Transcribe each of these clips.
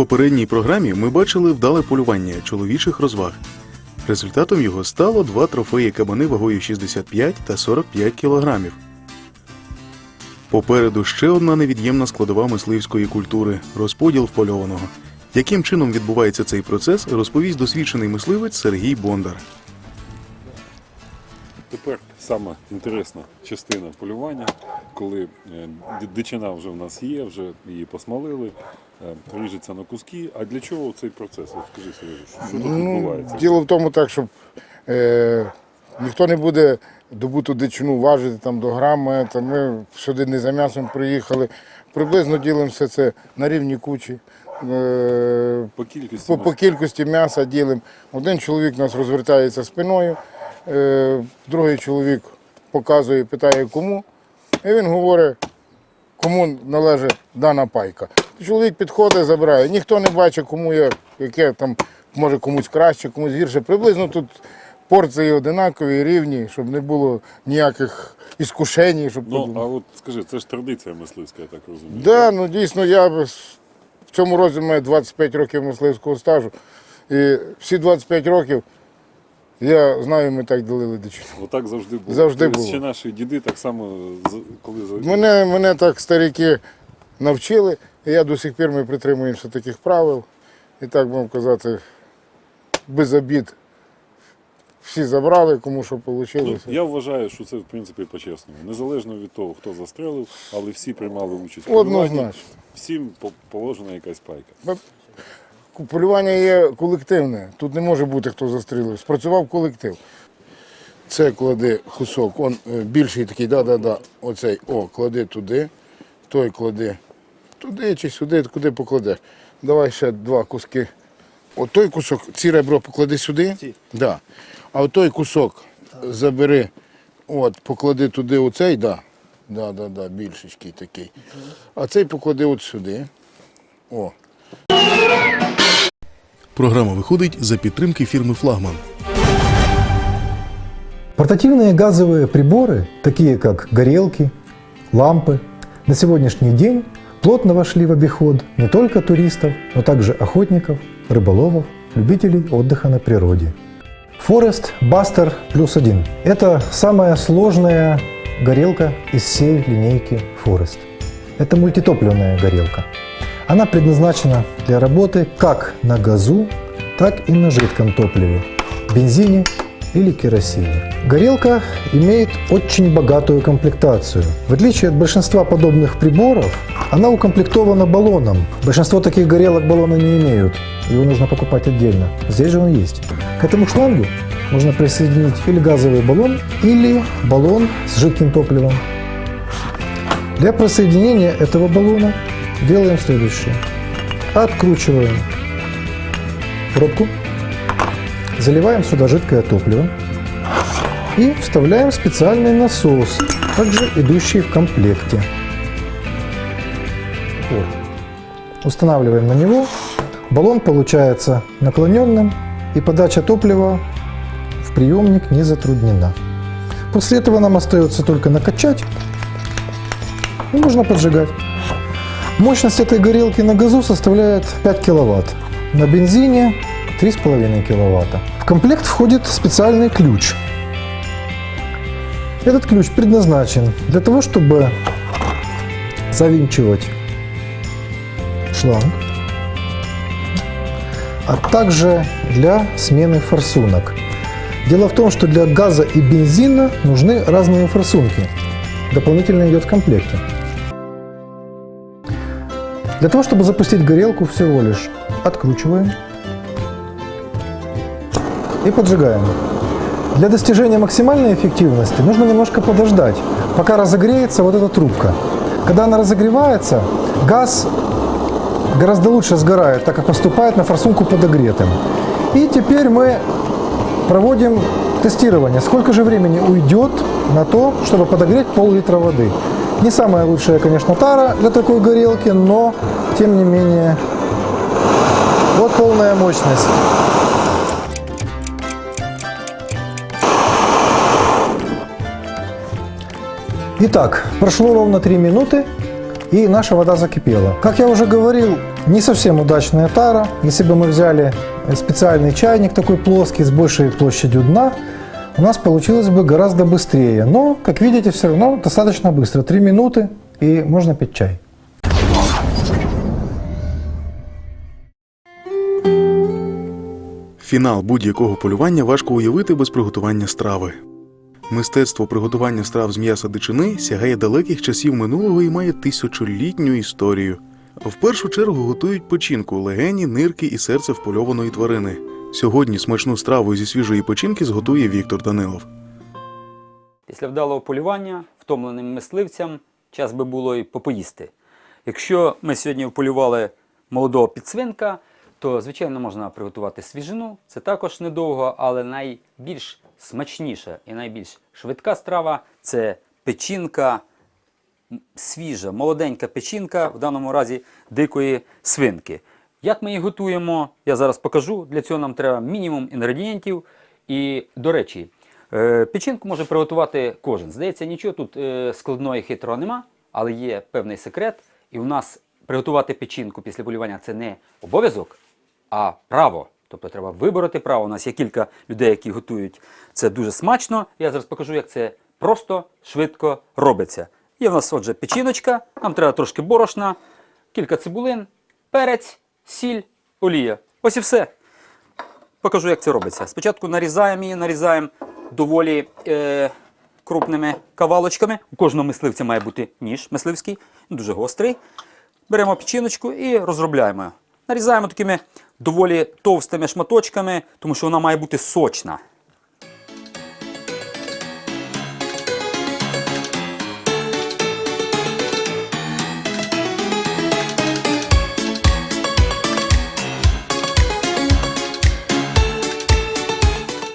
попередній програмі ми бачили вдале полювання чоловічих розваг. Результатом його стало два трофеї кабани вагою 65 та 45 кілограмів. Попереду ще одна невід'ємна складова мисливської культури розподіл впольованого. Яким чином відбувається цей процес, розповість досвідчений мисливець Сергій Бондар. Тепер сама інтересна частина полювання, коли е, дичина вже в нас є, вже її посмалили, ріжеться на куски. А для чого цей процес? От скажи Сережу, що тут Ну, відбувається? діло в тому так, щоб е, ніхто не буде добуту дичину важити там до грама. Та ми сюди не за м'ясом приїхали. Приблизно ділимося це на рівні кучі. Е, По кількості по, по кількості м'яса ділимо. Один чоловік у нас розвертається спиною, е, другий чоловік показує, питає кому. І він говорить, кому належить дана пайка. Чоловік підходить, забирає. Ніхто не бачить, кому є, яке там, може комусь краще, комусь гірше. Приблизно тут порції одинакові, рівні, щоб не було ніяких іскушень. Щоб Ну, а от скажи, це ж традиція мисливська, я так розумію. Да, ну дійсно, я в цьому році маю 25 років мисливського стажу. І всі 25 років я знаю, ми так ділили дичину. Отак завжди було. Завжди Тобто було. Ще наші діди так само, коли Мене, мене так старики навчили, і я до сих пір ми притримуємося таких правил. І так будемо казати, без обід. Всі забрали, кому що вийшло. Ну, я вважаю, що це в принципі по-чесному. Незалежно від того, хто застрелив, але всі приймали участь в полюванні. Однозначно. Всім по- положена якась пайка. Полювання є колективне. Тут не може бути хто застрілив. Спрацював колектив. Це клади кусок, он е, більший такий, да-да-да. Оцей, о, клади туди, той клади туди чи сюди, куди покладеш. Давай ще два куски. От той кусок, ці ребро поклади сюди. Да. А от той кусок забери, от, поклади туди оцей, да. Да, да, да, більшечкий такий. А цей поклади от сюди. О, Програма виходить за підтримки фірми Флагман. Портативные газовые приборы, такие как горелки, лампы, на сегодняшний день плотно вошли в обиход не только туристов, но также охотников, рыболовов, любителей отдыха на природе. Forest Buster Plus 1 – это самая сложная горелка из всей линейки Forest. Это мультитопливная горелка. Она предназначена для работы как на газу, так и на жидком топливе – бензине или керосине. Горелка имеет очень богатую комплектацию. В отличие от большинства подобных приборов, она укомплектована баллоном. Большинство таких горелок баллона не имеют. Его нужно покупать отдельно. Здесь же он есть. К этому шлангу можно присоединить или газовый баллон, или баллон с жидким топливом. Для присоединения этого баллона делаем следующее. Откручиваем пробку, заливаем сюда жидкое топливо и вставляем специальный насос, также идущий в комплекте. Вот. Устанавливаем на него. Баллон получается наклоненным и подача топлива в приемник не затруднена. После этого нам остается только накачать и можно поджигать. Мощность этой горелки на газу составляет 5 киловатт. На бензине 3,5 киловатта. В комплект входит специальный ключ. Этот ключ предназначен для того, чтобы завинчивать шланг, а также для смены форсунок. Дело в том, что для газа и бензина нужны разные форсунки. Дополнительно идет в комплекте. Для того, чтобы запустить горелку, всего лишь откручиваем и поджигаем. Для достижения максимальной эффективности нужно немножко подождать, пока разогреется вот эта трубка. Когда она разогревается, газ гораздо лучше сгорает, так как поступает на форсунку подогретым. И теперь мы проводим тестирование. Сколько же времени уйдет на то, чтобы подогреть пол-литра воды? Не самая лучшая, конечно, тара для такой горелки, но тем не менее вот полная мощность. Итак, прошло ровно 3 минуты. и наша вода закипела. Как я уже говорил, не совсем удачная тара. Если бы мы взяли э, специальный чайник такой плоский с большей площадью дна, у нас получилось бы гораздо быстрее. Но, как видите, все равно достаточно быстро. Три минуты и можно пить чай. Фінал будь-якого полювання важко уявити без приготування страви. Мистецтво приготування страв з м'яса дичини сягає далеких часів минулого і має тисячолітню історію. В першу чергу готують печінку, легені, нирки і серце впольованої тварини. Сьогодні смачну страву зі свіжої печінки зготує Віктор Данилов. Після вдалого полювання втомленим мисливцям час би було і попоїсти. Якщо ми сьогодні вполювали молодого підсвинка, то звичайно можна приготувати свіжину. Це також недовго, але найбільш смачніша і найбільш швидка страва це печінка свіжа, молоденька печінка, в даному разі дикої свинки. Як ми її готуємо, я зараз покажу. Для цього нам треба мінімум інгредієнтів. І, до речі, е, печінку може приготувати кожен. Здається, нічого тут е, складного і хитрого нема, але є певний секрет. І у нас приготувати печінку після полювання це не обов'язок, а право. Тобто треба вибороти право. У нас є кілька людей, які готують це дуже смачно. Я зараз покажу, як це просто, швидко робиться. Є в нас, отже, печіночка, нам треба трошки борошна, кілька цибулин, перець, сіль, олія. Ось і все. Покажу, як це робиться. Спочатку нарізаємо її, нарізаємо доволі е, крупними кавалочками. У кожного мисливця має бути ніж мисливський, дуже гострий. Беремо печіночку і розробляємо. Нарізаємо такими доволі товстими шматочками, тому що вона має бути сочна.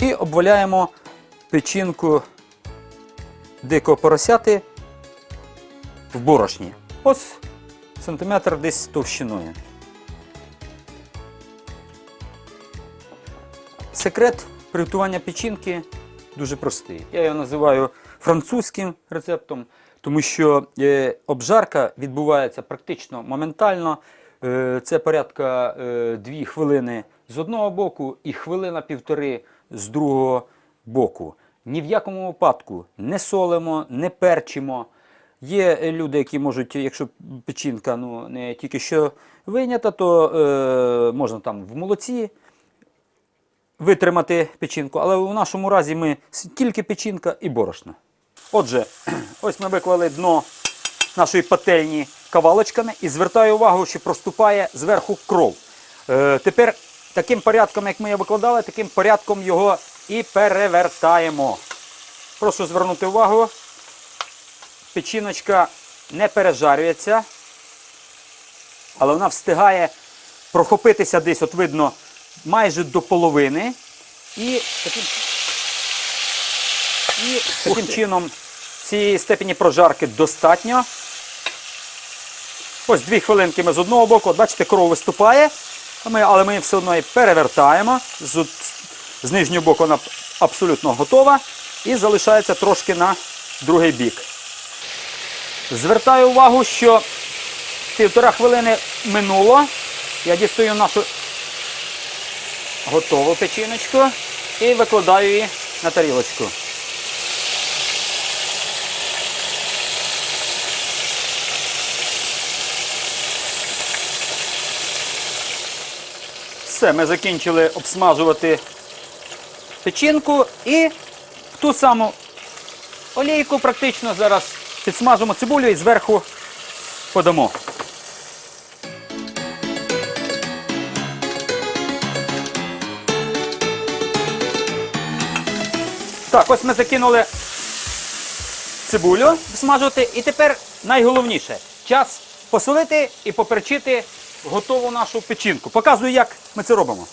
І обваляємо печінку дикого поросяти в борошні. Ось сантиметр десь товщиною. Секрет приготування печінки дуже простий. Я його називаю французьким рецептом, тому що е, обжарка відбувається практично моментально. Е, це порядка 2 хвилини з одного боку і хвилина півтори з другого боку. Ні в якому випадку не солимо, не перчимо. Є е, люди, які можуть, якщо печінка ну, не тільки що вийнята, то е, можна там в молоці витримати печінку, але у нашому разі ми тільки печінка і борошно. Отже, ось ми виклали дно нашої пательні кавалочками і звертаю увагу, що проступає зверху кров. Е, тепер таким порядком, як ми його викладали, таким порядком його і перевертаємо. Прошу звернути увагу, печіночка не пережарюється, але вона встигає прохопитися десь, от видно, майже до половини. І таким, і таким чином цієї степені прожарки достатньо. Ось дві хвилинки ми з одного боку, от бачите, кров виступає, але ми її все одно її перевертаємо. З, з нижнього боку вона абсолютно готова. І залишається трошки на другий бік. Звертаю увагу, що півтора хвилини минуло. Я дістаю нашу готову печіночку і викладаю її на тарілочку. Все, ми закінчили обсмажувати печінку і в ту саму олійку практично зараз підсмажимо цибулю і зверху подамо. Так, ось ми закинули цибулю смажувати. І тепер найголовніше час посолити і поперчити готову нашу печінку. Показую, як ми це робимо.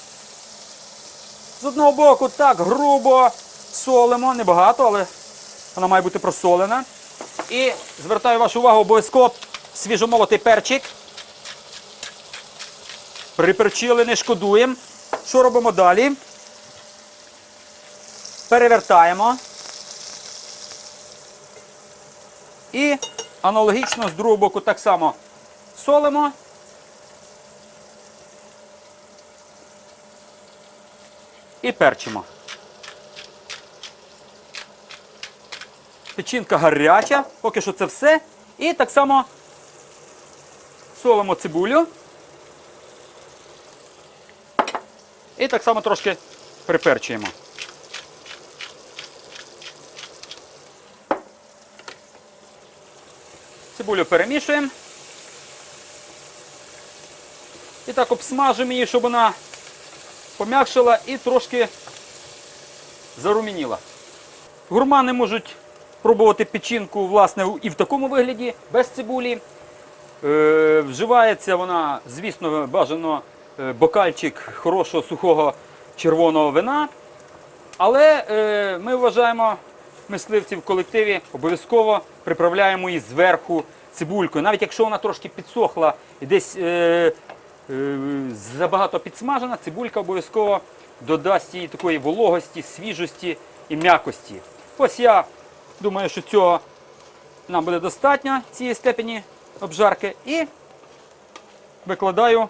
З одного боку так грубо солимо, небагато, але вона має бути просолена. І звертаю вашу увагу обов'язково свіжомолотий перчик. Приперчили, не шкодуємо. Що робимо далі? Перевертаємо. І аналогічно з другого боку так само солимо. І перчимо. Печінка гаряча, поки що це все. І так само солимо цибулю. І так само трошки приперчуємо. Цибулю перемішуємо. І так обсмажимо її, щоб вона пом'якшила і трошки зарумініла. Гурмани можуть пробувати печінку власне, і в такому вигляді, без цибулі. Е, вживається вона, звісно, бажано е, бокальчик хорошого сухого червоного вина. Але е, ми вважаємо мисливців в колективі обов'язково приправляємо її зверху цибулькою. Навіть якщо вона трошки підсохла і десь е, е, забагато підсмажена, цибулька обов'язково додасть їй такої вологості, свіжості і м'якості. Ось я думаю, що цього нам буде достатньо цієї степені обжарки. І викладаю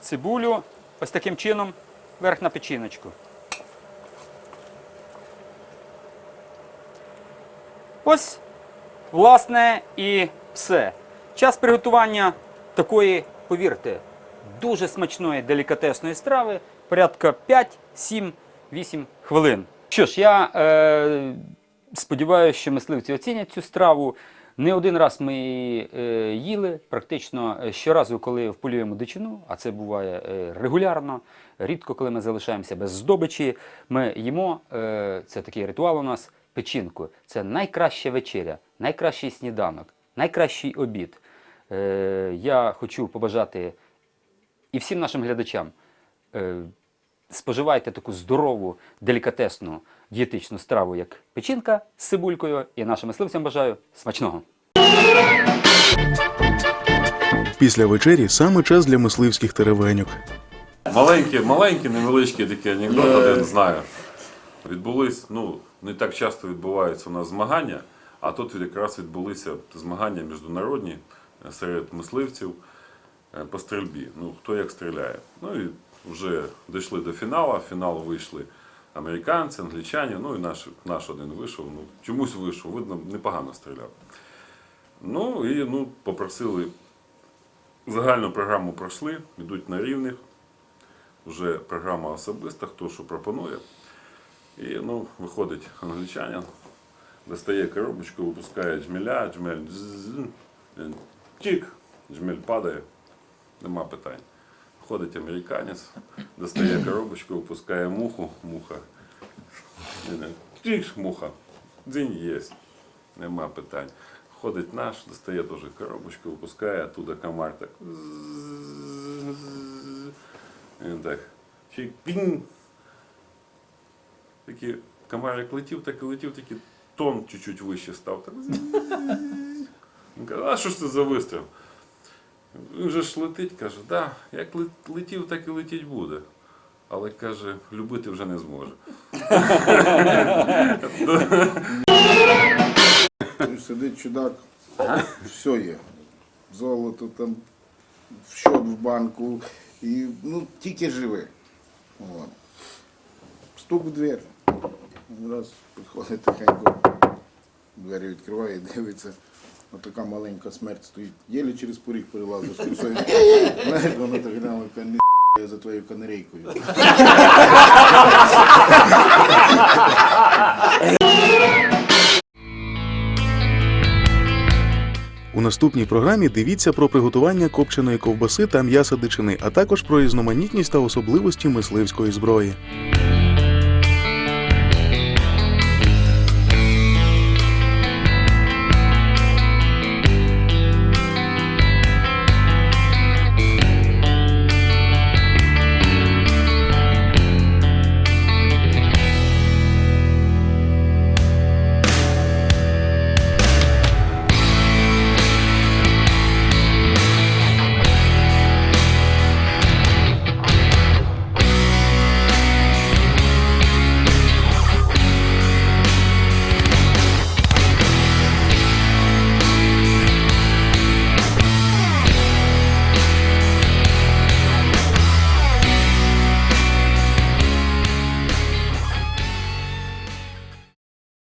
цибулю ось таким чином вверх на печіночку. Ось, власне, і все. Час приготування такої, повірте, дуже смачної делікатесної страви порядка 5, 7, 8 хвилин. Що ж, я е, сподіваюся, що мисливці оцінять цю страву. Не один раз ми її е, їли, практично е, щоразу, коли вполюємо дичину, а це буває е, регулярно, рідко, коли ми залишаємося без здобичі, ми їмо, це такий ритуал у нас, печінку. Це найкраща вечеря, найкращий сніданок, найкращий обід. Е, я хочу побажати і всім нашим глядачам. Е, споживайте таку здорову, делікатесну дієтичну страву, як печінка з цибулькою. І нашим мисливцям бажаю смачного. Після вечері саме час для мисливських теревеньок. Маленькі, маленькі, невеличкі такі анекдот один знаю. Відбулись, ну, не так часто відбуваються у нас змагання, а тут якраз відбулися змагання міжнародні е, серед мисливців е, по стрільбі. Ну, хто як стріляє. Ну і вже дійшли до фіналу. В фінал вийшли американці, англічані, ну і наш, наш один вийшов. Ну, чомусь вийшов, видно, непогано стріляв. Ну і ну, попросили загальну програму пройшли, йдуть на рівних вже програма особиста, хто що пропонує. І ну, виходить англічанин, достає коробочку, випускає джмеля, джмель чик, джмель падає, нема питань. Входить американець, достає коробочку, випускає муху, муха. Чик, муха, дзінь є, нема питань. Ходить наш, достає теж коробочку, випускає, оттуда комар так. він так. Чик, пінь. Такий комар як летів, так і летів, такий тон чуть-чуть вище став. Так. Він каже, а що ж це за вистріл? Він вже ж летить, каже, да, як летів, так і летіть буде. Але каже, любити вже не зможе. Сидить чудак, все є. Золото там, в счет в банку, і ну, тільки живе. Стук в двері. Раз підходить тихенько, двері відкриває, дивиться. Отака маленька смерть стоїть. Єлі через поріг перелазить з косою. Знаєш, вона так глянула, каже, не я за твоєю канарейкою. У наступній програмі дивіться про приготування копченої ковбаси та м'яса дичини, а також про різноманітність та особливості мисливської зброї.